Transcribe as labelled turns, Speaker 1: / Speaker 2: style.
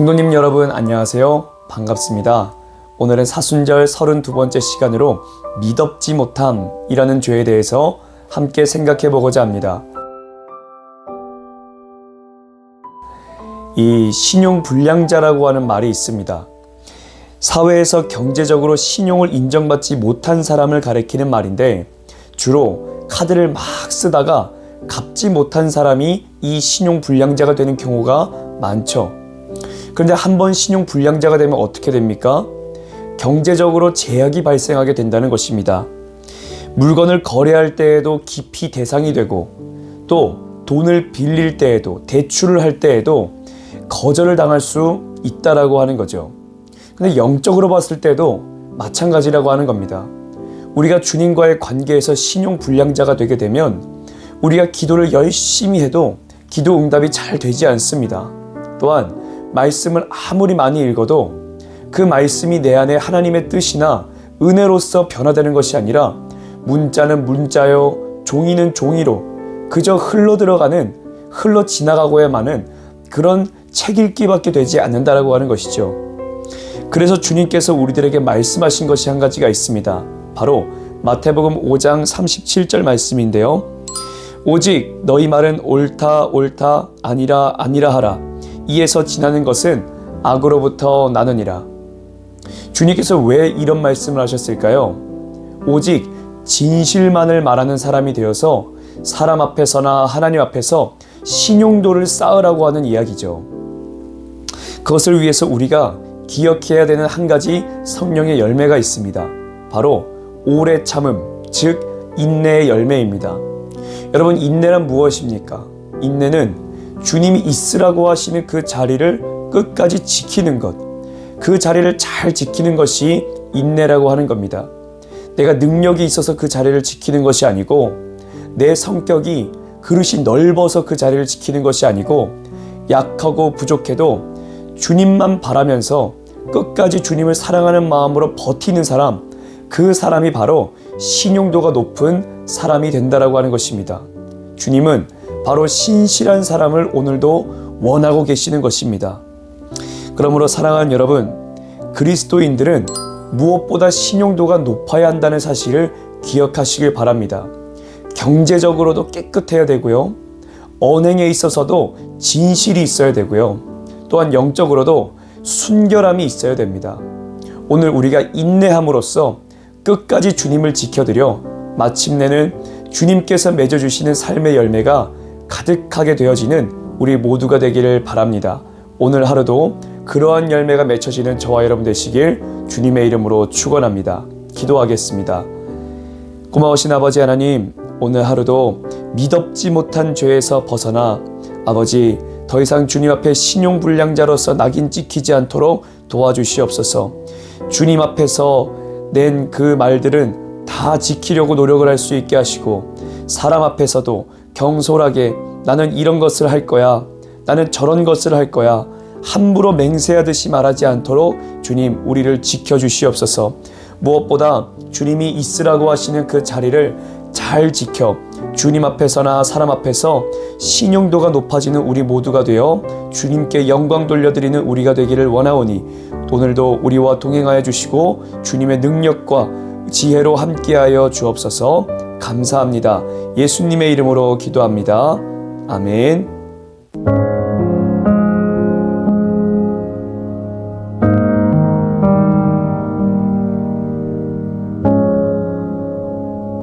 Speaker 1: 성도님 여러분 안녕하세요. 반갑습니다. 오늘은 사순절 32번째 시간으로 미덥지 못함이라는 죄에 대해서 함께 생각해 보고자 합니다. 이 신용 불량자라고 하는 말이 있습니다. 사회에서 경제적으로 신용을 인정받지 못한 사람을 가리키는 말인데 주로 카드를 막 쓰다가 갚지 못한 사람이 이 신용 불량자가 되는 경우가 많죠. 그런데 한 번 신용 불량자가 되면 어떻게 됩니까? 경제적으로 제약이 발생하게 된다는 것입니다. 물건을 거래할 때에도 깊이 대상이 되고 또 돈을 빌릴 때에도 대출을 할 때에도 거절을 당할 수 있다라고 하는 거죠. 근데 영적으로 봤을 때도 마찬가지라고 하는 겁니다. 우리가 주님과의 관계에서 신용 불량자가 되게 되면 우리가 기도를 열심히 해도 기도 응답이 잘 되지 않습니다. 또한 말씀을 아무리 많이 읽어도 그 말씀이 내 안에 하나님의 뜻이나 은혜로서 변화되는 것이 아니라 문자는 문자요, 종이는 종이로 그저 흘러 들어가는 흘러 지나가고야 마는 그런 책 읽기밖에 되지 않는다라고 하는 것이죠. 그래서 주님께서 우리들에게 말씀하신 것이 한 가지가 있습니다. 바로 마태복음 5장 37절 말씀인데요. 오직 너희 말은 옳다 옳다 아니라 아니라 하라. 이에서 지나는 것은 악으로부터 나느니라. 주님께서 왜 이런 말씀을 하셨을까요? 오직 진실만을 말하는 사람이 되어서 사람 앞에서나 하나님 앞에서 신용도를 쌓으라고 하는 이야기죠. 그것을 위해서 우리가 기억해야 되는 한 가지 성령의 열매가 있습니다. 바로 오래 참음, 즉 인내의 열매입니다. 여러분 인내란 무엇입니까? 인내는 주님이 있으라고 하시는 그 자리를 끝까지 지키는 것. 그 자리를 잘 지키는 것이 인내라고 하는 겁니다. 내가 능력이 있어서 그 자리를 지키는 것이 아니고 내 성격이 그릇이 넓어서 그 자리를 지키는 것이 아니고 약하고 부족해도 주님만 바라면서 끝까지 주님을 사랑하는 마음으로 버티는 사람, 그 사람이 바로 신용도가 높은 사람이 된다라고 하는 것입니다. 주님은 바로 신실한 사람을 오늘도 원하고 계시는 것입니다. 그러므로 사랑하는 여러분, 그리스도인들은 무엇보다 신용도가 높아야 한다는 사실을 기억하시길 바랍니다. 경제적으로도 깨끗해야 되고요. 언행에 있어서도 진실이 있어야 되고요. 또한 영적으로도 순결함이 있어야 됩니다. 오늘 우리가 인내함으로써 끝까지 주님을 지켜드려 마침내는 주님께서 맺어주시는 삶의 열매가 가득하게 되어지는 우리 모두가 되기를 바랍니다. 오늘 하루도 그러한 열매가 맺혀지는 저와 여러분 되시길 주님의 이름으로 축원합니다. 기도하겠습니다. 고마우신 아버지 하나님, 오늘 하루도 미덥지 못한 죄에서 벗어나 아버지 더 이상 주님 앞에 신용불량자로서 낙인 찍히지 않도록 도와주시옵소서. 주님 앞에서 낸 그 말들은 다 지키려고 노력을 할 수 있게 하시고 사람 앞에서도 경솔하게 나는 이런 것을 할 거야. 나는 저런 것을 할 거야. 함부로 맹세하듯이 말하지 않도록 주님 우리를 지켜 주시옵소서. 무엇보다 주님이 있으라고 하시는 그 자리를 잘 지켜 주님 앞에서나 사람 앞에서 신용도가 높아지는 우리 모두가 되어 주님께 영광 돌려드리는 우리가 되기를 원하오니 오늘도 우리와 동행하여 주시고 주님의 능력과 지혜로 함께하여 주옵소서 감사합니다. 예수님의 이름으로 기도합니다. 아멘.